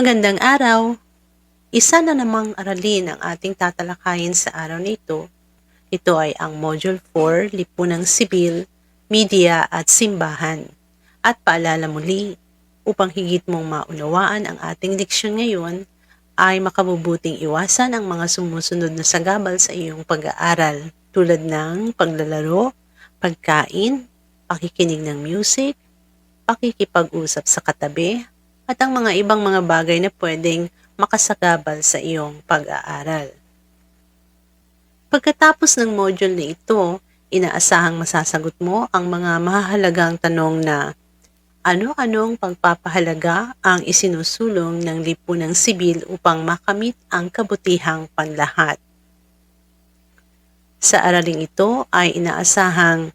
Magandang araw! Isa na namang aralin ang ating tatalakayin sa araw nito. Ito ay ang Module 4, Lipunang Sibil, Media at Simbahan. At paalala muli, upang higit mong maunawaan ang ating leksyon ngayon, ay makabubuting iwasan ang mga sumusunod na sagabal sa iyong pag-aaral tulad ng paglalaro, pagkain, pakikinig ng music, pakikipag-usap sa katabi, at ang mga ibang mga bagay na pwedeng makasagabal sa iyong pag-aaral. Pagkatapos ng module na ito, inaasahang masasagot mo ang mga mahahalagang tanong na ano-anong pagpapahalaga ang isinusulong ng lipunang sibil upang makamit ang kabutihang panlahat. Sa araling ito ay inaasahang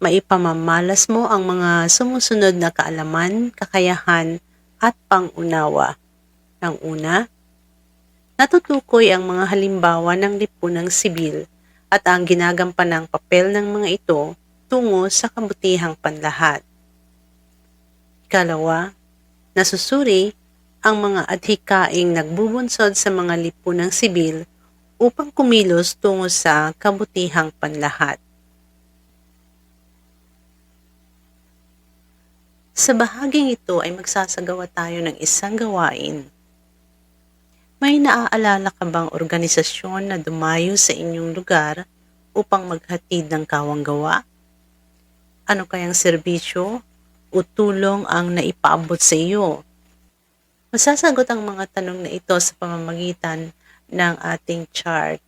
maipamamalas mo ang mga sumusunod na kaalaman, kakayahan at pangunawa ang una, natutukoy ang mga halimbawa ng lipunang sibil at ang ginagampanang papel ng mga ito tungo sa kabutihang panlahat. Ikalawa, nasusuri ang mga adhikaing nagbubunsod sa mga lipunang sibil upang kumilos tungo sa kabutihang panlahat. Sa bahaging ito ay magsasagawa tayo ng isang gawain may naaalala ka bang organisasyon na dumayo sa inyong lugar upang maghatid ng kawanggawa? Ano kayang serbisyo o tulong ang naipaabot sa iyo? Masasagot ang mga tanong na ito sa pamamagitan ng ating chart.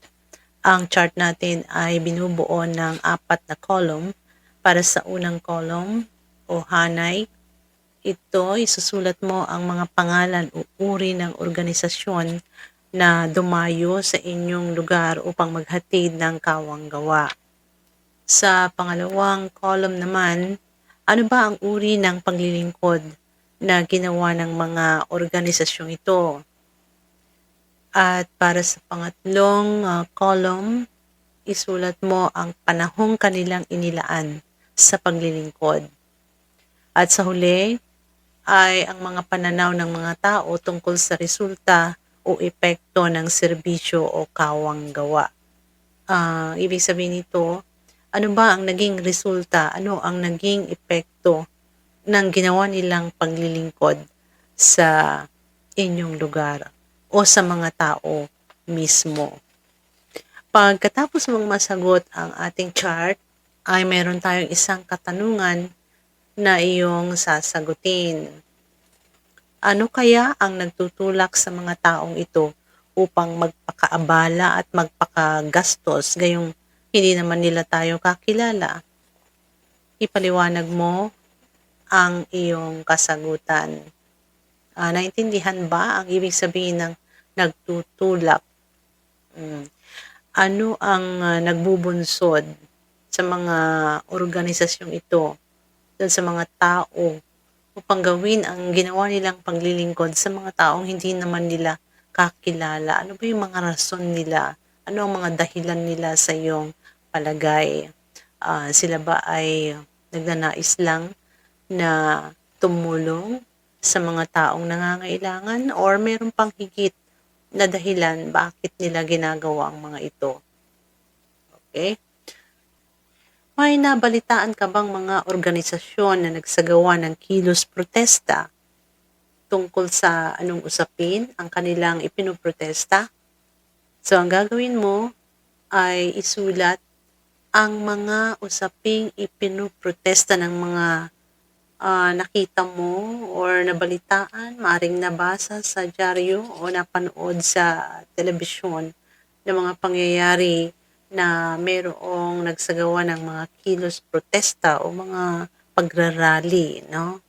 Ang chart natin ay binubuo ng apat na column para sa unang column o hanay ito, isusulat mo ang mga pangalan o uri ng organisasyon na dumayo sa inyong lugar upang maghatid ng kawanggawa. Sa pangalawang column naman, ano ba ang uri ng paglilingkod na ginawa ng mga organisasyong ito? At para sa pangatlong uh, column, isulat mo ang panahong kanilang inilaan sa paglilingkod. At sa huli, ay ang mga pananaw ng mga tao tungkol sa resulta o epekto ng serbisyo o kawang gawa. Uh, ibig sabihin nito, ano ba ang naging resulta, ano ang naging epekto ng ginawa nilang paglilingkod sa inyong lugar o sa mga tao mismo. Pagkatapos mong masagot ang ating chart, ay meron tayong isang katanungan na iyong sasagutin. Ano kaya ang nagtutulak sa mga taong ito upang magpakaabala at magpakagastos gayong hindi naman nila tayo kakilala? Ipaliwanag mo ang iyong kasagutan. Uh, naintindihan ba ang ibig sabihin ng nagtutulak? Hmm. Ano ang uh, nagbubunsod sa mga organisasyong ito dun sa mga tao upang gawin ang ginawa nilang paglilingkod sa mga taong hindi naman nila kakilala. Ano ba yung mga rason nila? Ano ang mga dahilan nila sa iyong palagay? Uh, sila ba ay nagnanais lang na tumulong sa mga taong nangangailangan or meron pang higit na dahilan bakit nila ginagawa ang mga ito? Okay? May nabalitaan ka bang mga organisasyon na nagsagawa ng kilos protesta tungkol sa anong usapin ang kanilang ipinoprotesta? So, ang gagawin mo ay isulat ang mga usaping ipinoprotesta ng mga uh, nakita mo or nabalitaan, maring nabasa sa dyaryo o napanood sa telebisyon ng mga pangyayari na mayroong nagsagawa ng mga kilos protesta o mga pagrarally, no?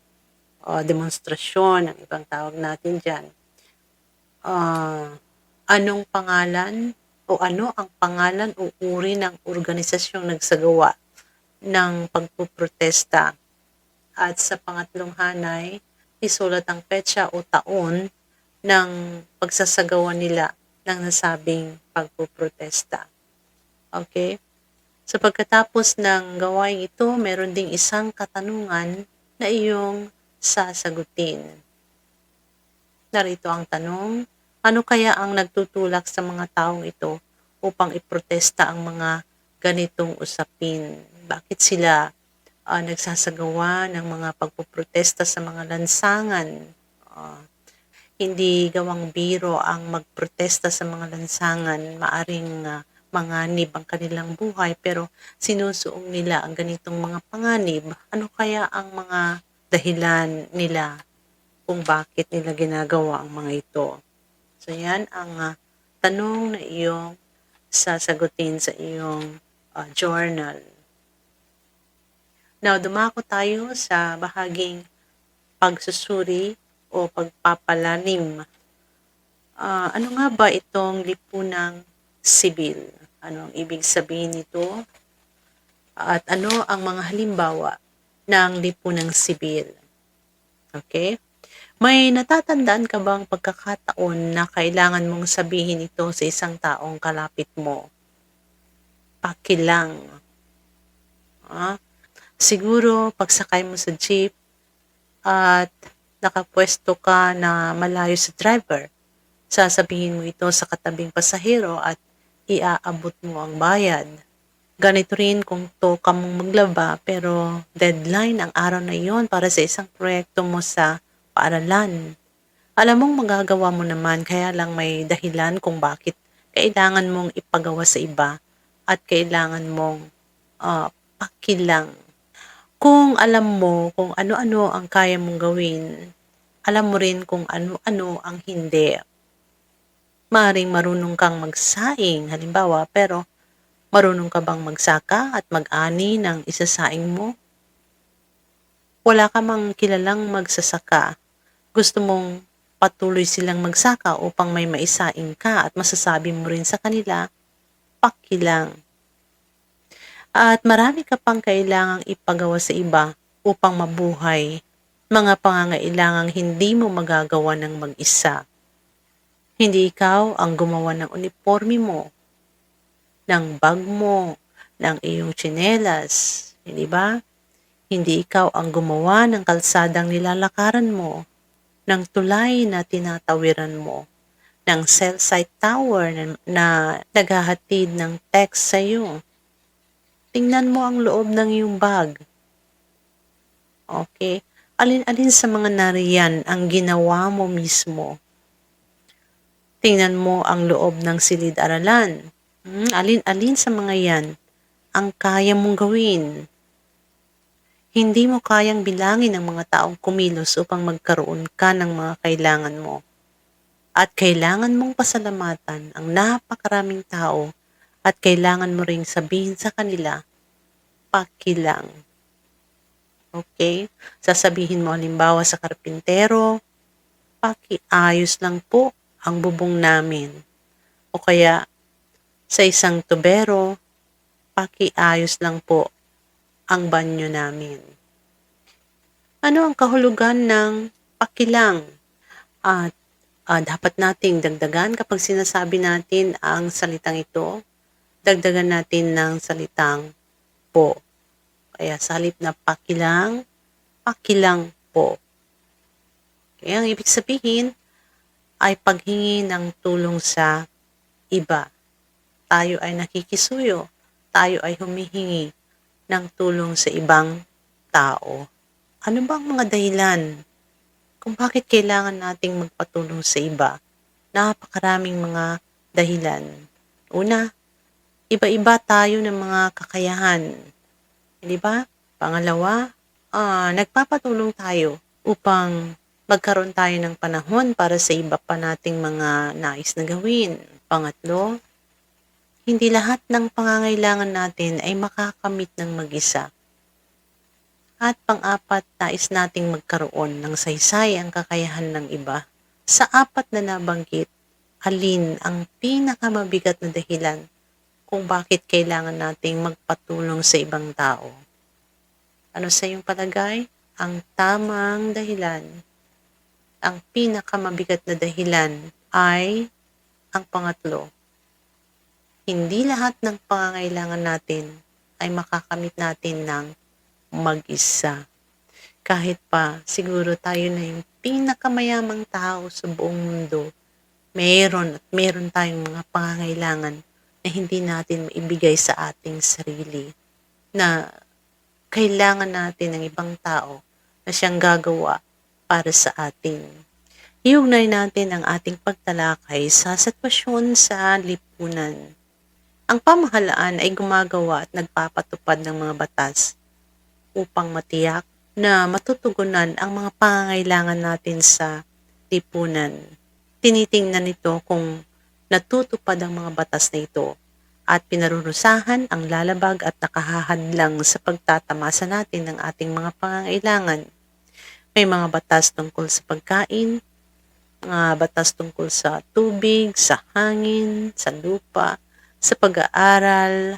O demonstrasyon, ang ibang tawag natin dyan. Uh, anong pangalan o ano ang pangalan o uri ng organisasyong nagsagawa ng pagpuprotesta. At sa pangatlong hanay, isulat ang petsa o taon ng pagsasagawa nila ng nasabing pagpuprotesta. Okay? So pagkatapos ng gawain ito, meron ding isang katanungan na iyong sasagutin. Narito ang tanong, ano kaya ang nagtutulak sa mga taong ito upang iprotesta ang mga ganitong usapin? Bakit sila ah, nagsasagawa ng mga pagpoprotesta sa mga lansangan? Ah, hindi gawang biro ang magprotesta sa mga lansangan, maaring ah, manganib ang kanilang buhay pero sinusuong nila ang ganitong mga panganib. Ano kaya ang mga dahilan nila kung bakit nila ginagawa ang mga ito? So yan ang ah, tanong na iyong sasagutin sa iyong ah, journal. Now, dumako tayo sa bahaging pagsusuri o pagpapalalim. Ah, ano nga ba itong lipunang sibil? Ano ang ibig sabihin nito? At ano ang mga halimbawa ng lipunang sibil? Okay? May natatandaan ka bang pagkakataon na kailangan mong sabihin ito sa isang taong kalapit mo? Pakilang. Ah, siguro pagsakay mo sa jeep at nakapwesto ka na malayo sa driver, sasabihin mo ito sa katabing pasahero at iaabot mo ang bayad. Ganito rin kung to ka mong maglaba pero deadline ang araw na iyon para sa isang proyekto mo sa paaralan. Alam mong magagawa mo naman kaya lang may dahilan kung bakit kailangan mong ipagawa sa iba at kailangan mong ah, pakilang. Kung alam mo kung ano-ano ang kaya mong gawin, alam mo rin kung ano-ano ang hindi. Maring marunong kang magsaing, halimbawa, pero marunong ka bang magsaka at mag-ani ng isasaing mo? Wala ka mang kilalang magsasaka. Gusto mong patuloy silang magsaka upang may maisaing ka at masasabi mo rin sa kanila, pakilang. At marami ka pang kailangang ipagawa sa iba upang mabuhay. Mga pangangailangang hindi mo magagawa ng mag-isa. Hindi ikaw ang gumawa ng uniforme mo, ng bag mo, ng iyong tsinelas, hindi ba? Hindi ikaw ang gumawa ng kalsadang nilalakaran mo, ng tulay na tinatawiran mo, ng cell site tower na, na naghahatid ng text sa iyo. Tingnan mo ang loob ng iyong bag. Okay? Alin-alin sa mga nariyan ang ginawa mo mismo. Tingnan mo ang loob ng silid-aralan. Hmm, alin-alin sa mga yan ang kaya mong gawin. Hindi mo kayang bilangin ang mga taong kumilos upang magkaroon ka ng mga kailangan mo. At kailangan mong pasalamatan ang napakaraming tao at kailangan mo ring sabihin sa kanila, pakilang. Okay? Sasabihin mo halimbawa sa karpintero, pakiayos lang po ang bubong namin. O kaya sa isang tubero, pakiayos lang po ang banyo namin. Ano ang kahulugan ng pakilang? At ah, dapat nating dagdagan kapag sinasabi natin ang salitang ito, dagdagan natin ng salitang po. Kaya sa halip na pakilang, pakilang po. Kaya ang ibig sabihin ay paghingi ng tulong sa iba. Tayo ay nakikisuyo, tayo ay humihingi ng tulong sa ibang tao. Ano ba ang mga dahilan kung bakit kailangan nating magpatulong sa iba? Napakaraming mga dahilan. Una, iba-iba tayo ng mga kakayahan. Di ba? Pangalawa, ah, nagpapatulong tayo upang magkaroon tayo ng panahon para sa iba pa nating mga nais na gawin. Pangatlo, hindi lahat ng pangangailangan natin ay makakamit ng mag-isa. At pang-apat, nais nating magkaroon ng saysay ang kakayahan ng iba. Sa apat na nabanggit, alin ang pinakamabigat na dahilan kung bakit kailangan nating magpatulong sa ibang tao? Ano sa iyong palagay? Ang tamang dahilan, ang pinakamabigat na dahilan ay ang pangatlo, hindi lahat ng pangangailangan natin ay makakamit natin ng mag-isa. Kahit pa siguro tayo na yung pinakamayamang tao sa buong mundo, meron at meron tayong mga pangangailangan na hindi natin maibigay sa ating sarili. Na kailangan natin ng ibang tao na siyang gagawa para sa atin. Iugnay natin ang ating pagtalakay sa sitwasyon sa lipunan. Ang pamahalaan ay gumagawa at nagpapatupad ng mga batas upang matiyak na matutugunan ang mga pangangailangan natin sa lipunan. Tinitingnan nito kung natutupad ang mga batas na ito at pinarurusahan ang lalabag at nakahahadlang sa pagtatamasa natin ng ating mga pangangailangan. May mga batas tungkol sa pagkain, mga batas tungkol sa tubig, sa hangin, sa lupa, sa pag-aaral,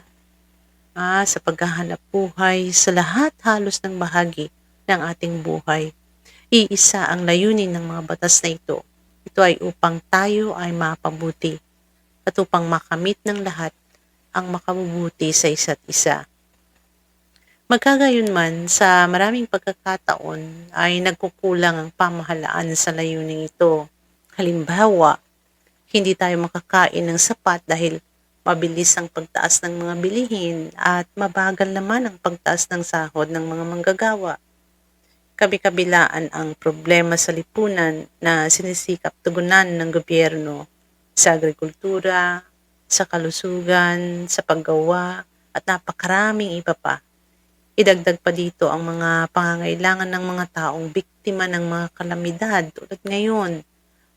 ah, sa paghahanap buhay, sa lahat halos ng bahagi ng ating buhay. Iisa ang layunin ng mga batas na ito. Ito ay upang tayo ay mapabuti at upang makamit ng lahat ang makabubuti sa isa't isa. Magkagayon man, sa maraming pagkakataon ay nagkukulang ang pamahalaan sa layuning ito. Halimbawa, hindi tayo makakain ng sapat dahil mabilis ang pagtaas ng mga bilihin at mabagal naman ang pagtaas ng sahod ng mga manggagawa kabi-kabilaan ang problema sa lipunan na sinisikap tugunan ng gobyerno sa agrikultura, sa kalusugan, sa paggawa, at napakaraming iba pa. Idagdag pa dito ang mga pangangailangan ng mga taong biktima ng mga kalamidad tulad ngayon.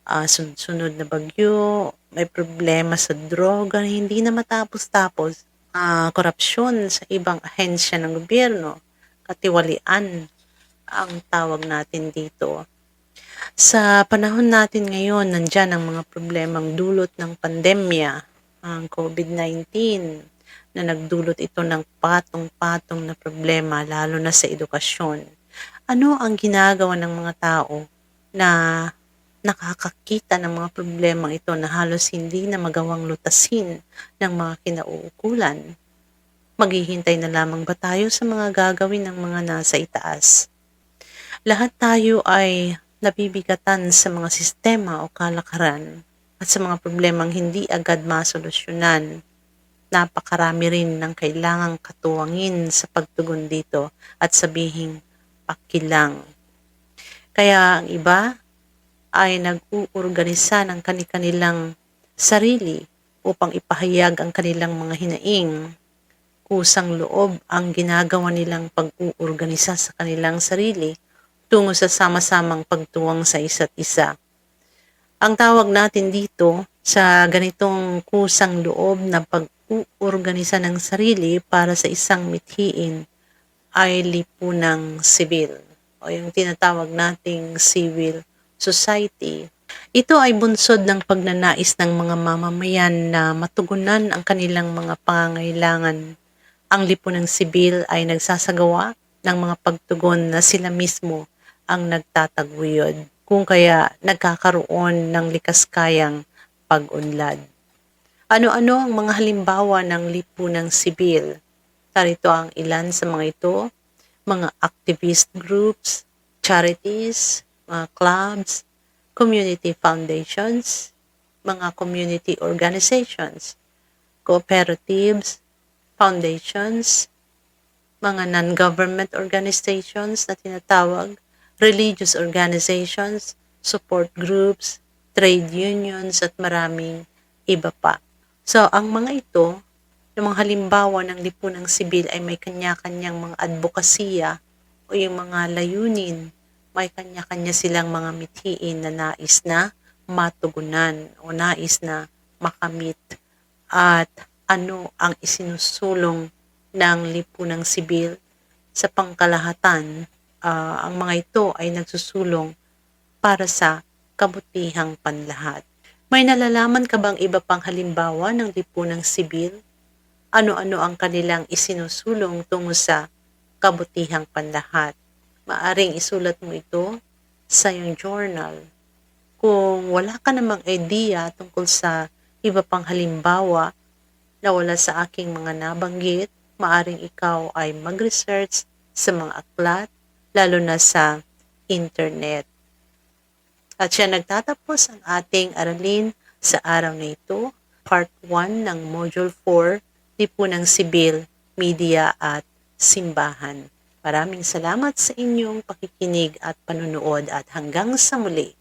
Uh, sunod-sunod na bagyo, may problema sa droga na hindi na matapos-tapos, uh, korupsyon sa ibang ahensya ng gobyerno, katiwalian ang tawag natin dito. Sa panahon natin ngayon, nandyan ang mga problemang dulot ng pandemya, ang COVID-19, na nagdulot ito ng patong-patong na problema, lalo na sa edukasyon. Ano ang ginagawa ng mga tao na nakakakita ng mga problema ito na halos hindi na magawang lutasin ng mga kinauukulan? Maghihintay na lamang ba tayo sa mga gagawin ng mga nasa itaas? Lahat tayo ay nabibigatan sa mga sistema o kalakaran at sa mga problemang hindi agad masolusyonan. Napakarami rin ng kailangang katuwangin sa pagtugon dito at sabihing pakilang. Kaya ang iba ay nag-uorganisa ng kanilang sarili upang ipahayag ang kanilang mga hinaing. Kusang loob ang ginagawa nilang pag-uorganisa sa kanilang sarili tungo sa sama-samang pagtuwang sa isa't isa. Ang tawag natin dito sa ganitong kusang loob na pag-uorganisa ng sarili para sa isang mithiin ay lipunang sibil o yung tinatawag nating civil society. Ito ay bunsod ng pagnanais ng mga mamamayan na matugunan ang kanilang mga pangangailangan. Ang lipunang sibil ay nagsasagawa ng mga pagtugon na sila mismo ang nagtataguyod kung kaya nagkakaroon ng likas kayang pag-unlad. Ano-ano ang mga halimbawa ng lipunang sibil? Tarito ang ilan sa mga ito, mga activist groups, charities, mga clubs, community foundations, mga community organizations, cooperatives, foundations, mga non-government organizations na tinatawag religious organizations, support groups, trade unions, at maraming iba pa. So, ang mga ito, yung mga halimbawa ng lipunang sibil ay may kanya-kanyang mga advokasya o yung mga layunin, may kanya-kanya silang mga mithiin na nais na matugunan o nais na makamit at ano ang isinusulong ng lipunang sibil sa pangkalahatan uh, ang mga ito ay nagsusulong para sa kabutihang panlahat. May nalalaman ka bang iba pang halimbawa ng lipunang sibil? Ano-ano ang kanilang isinusulong tungo sa kabutihang panlahat? Maaring isulat mo ito sa iyong journal. Kung wala ka namang idea tungkol sa iba pang halimbawa na wala sa aking mga nabanggit, maaring ikaw ay mag-research sa mga aklat lalo na sa internet. At siya nagtatapos ang ating aralin sa araw na ito, part 1 ng module 4, Lipunang Sibil, Media at Simbahan. Maraming salamat sa inyong pakikinig at panunood at hanggang sa muli.